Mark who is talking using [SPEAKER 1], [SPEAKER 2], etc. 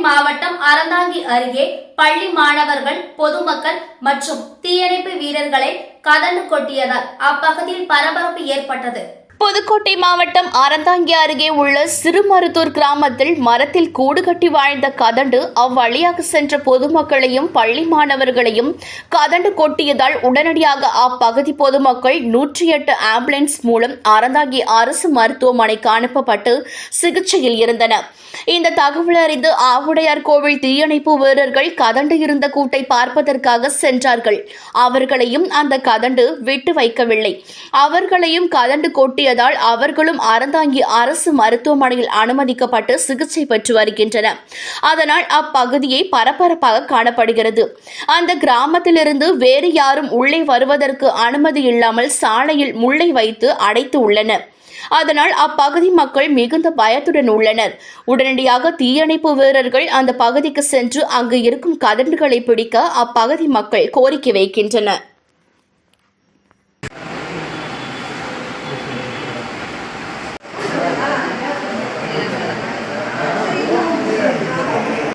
[SPEAKER 1] மாவட்டம் அறந்தாங்கி அருகே பள்ளி மாணவர்கள் பொதுமக்கள் மற்றும் தீயணைப்பு வீரர்களை கதண்டு கொட்டியதால் அப்பகுதியில் பரபரப்பு ஏற்பட்டது.
[SPEAKER 2] புதுக்கோட்டை மாவட்டம் அறந்தாங்கி அருகே உள்ள சிறுமருத்தூர் கிராமத்தில் மரத்தில் கூடு கட்டி வாழ்ந்த கதண்டு அவ்வழியாக சென்ற பொதுமக்களையும் பள்ளி மாணவர்களையும் கதண்டு கொட்டியதால் உடனடியாக அப்பகுதி பொதுமக்கள் நூற்றி எட்டு ஆம்புலன்ஸ் மூலம் அறந்தாங்கி அரசு மருத்துவமனைக்கு அனுப்பப்பட்டு சிகிச்சையில் இருந்தனர். இந்த தகவல் அறிந்து ஆவுடையார் கோவில் தீயணைப்பு வீரர்கள் கதண்டு இருந்த கூட்டை பார்ப்பதற்காக சென்றார்கள். அவர்களையும் அந்த கதண்டு விட்டு வைக்கவில்லை. அவர்களையும் கதண்டு கொட்டியதால் அவர்களும் அறந்தாங்கி அரசு மருத்துவமனையில் அனுமதிக்கப்பட்டு சிகிச்சை பெற்று வருகின்றனர். அதனால் அப்பகுதியை பரபரப்பாக காணப்படுகிறது. அந்த கிராமத்திலிருந்து வேறு யாரும் உள்ளே வருவதற்கு அனுமதி இல்லாமல் சாலையில் முள்ளை வைத்து அடைத்து உள்ளனர். அதனால் அப்பகுதி மக்கள் மிகுந்த பயத்துடன் உள்ளனர். உடனடியாக தீயணைப்பு வீரர்கள் அந்த பகுதிக்கு சென்று அங்கு இருக்கும் கதண்டுகளை பிடிக்க அப்பகுதி மக்கள் கோரிக்கை வைக்கின்றனர்.